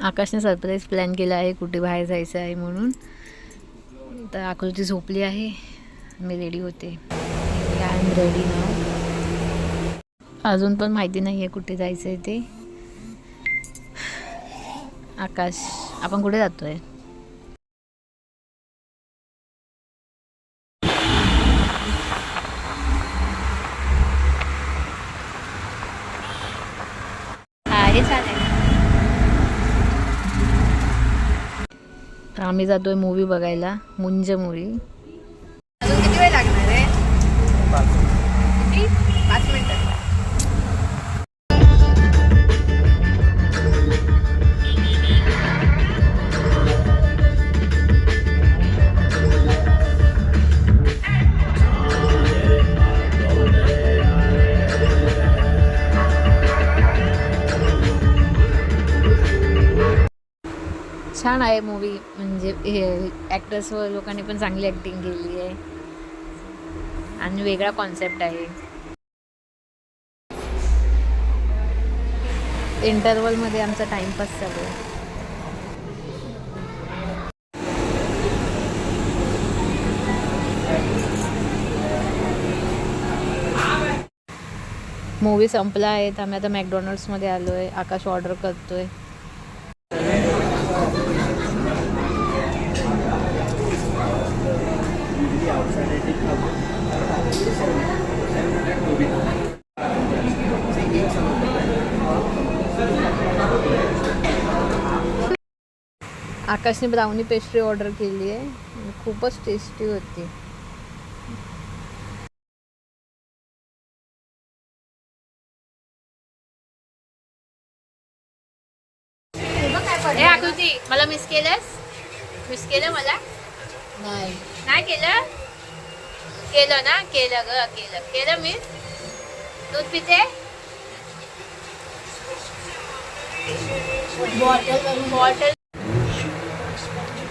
आकाशने surprise plan केला आहे कुठे बाहेर जायचं आहे म्हणून. तर आकृती झोपली आहे. मी रेडी होते. आय एम रेडी नाव अजून पण माहिती नाही आहे कुठे जायचं आहे ते. आकाश आपण कुठे जातो आहे हे चालेल. तर आम्ही जातोय मूवी बघायला मुंज मूवी अजून किती वेळ लागणार? छान आहे मूवी म्हणजे हे ॲक्टर्स व लोकांनी पण चांगली ॲक्टिंग केली आहे. आणि वेगळा कॉन्सेप्ट आहे. इंटरवलमध्ये आमचा टाइमपास चालू आहे. मूवी संपला आहे. तर आम्ही आता मॅकडॉनल्ड्समध्ये आलो आहे आकाश ऑर्डर करतो आहे आकाशने ब्राउनी पेस्ट्री ऑर्डर केली आहे. खूपच टेस्टी होती. आकृती मला मिस केलंस? मिस केलं मला? नाही. नाही केलं? केलं ना? केलं ग केलं. केलं मिस दूध पिते? Bottle bottle